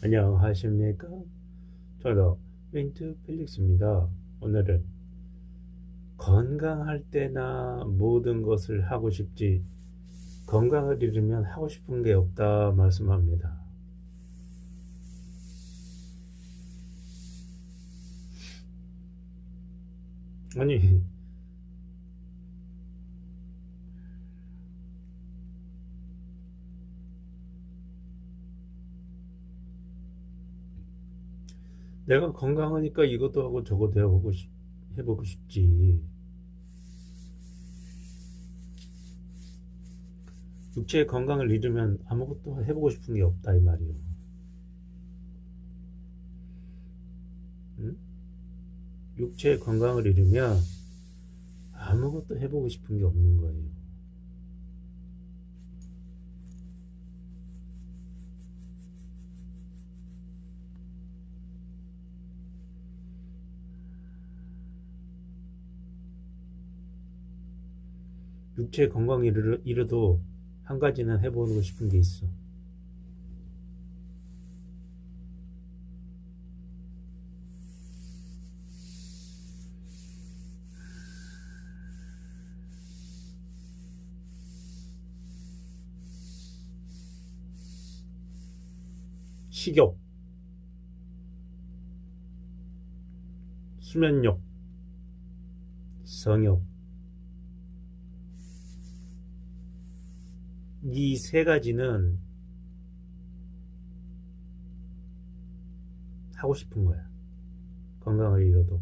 안녕하십니까? 저는 윈트 필릭스입니다. 오늘은 건강할 때나 모든 것을 하고 싶지 건강을 잃으면 하고 싶은 게 없다 말씀합니다. 아니 내가 건강하니까 이것도 하고 저것도 해보고 싶, 해보고 싶지. 육체의 건강을 잃으면 아무것도 해보고 싶은 게 없다 이 말이요. 응? 육체의 건강을 잃으면 아무것도 해보고 싶은 게 없는 거예요. 육체 잃어- 잃어도 한 가지는 해보고 싶은 게 있어. 식욕, 수면욕, 성욕. 이 세 가지는 하고 싶은 거야. 건강을 잃어도.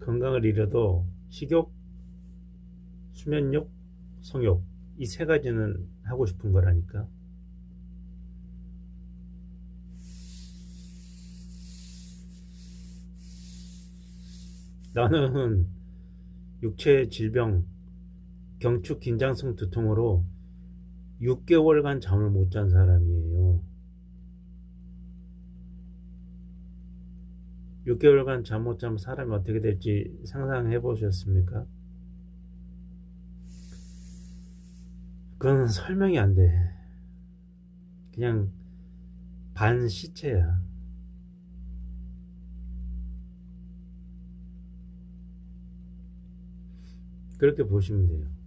건강을 잃어도 식욕, 수면욕, 성욕 이 세 가지는 하고 싶은 거라니까. 나는 육체 질병, 경축 긴장성 두통으로 6개월간 잠을 못 잔 사람이에요. 6개월간 잠 못 자면 사람이 어떻게 될지 상상해 보셨습니까? 그건 설명이 안 돼. 그냥 반 시체야. 그렇게 보시면 돼요.